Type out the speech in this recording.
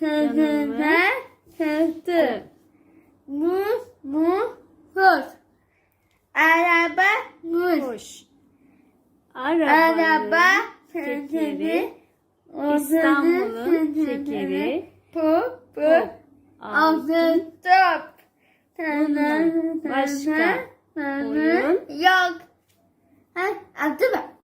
Tadına taktı. Muz, muz, muz. Araba, muz. Araba, tekeri, İstanbul'un şekeri, Pop, pop, altın top. Başka oyun Yok. Ha, attı mı?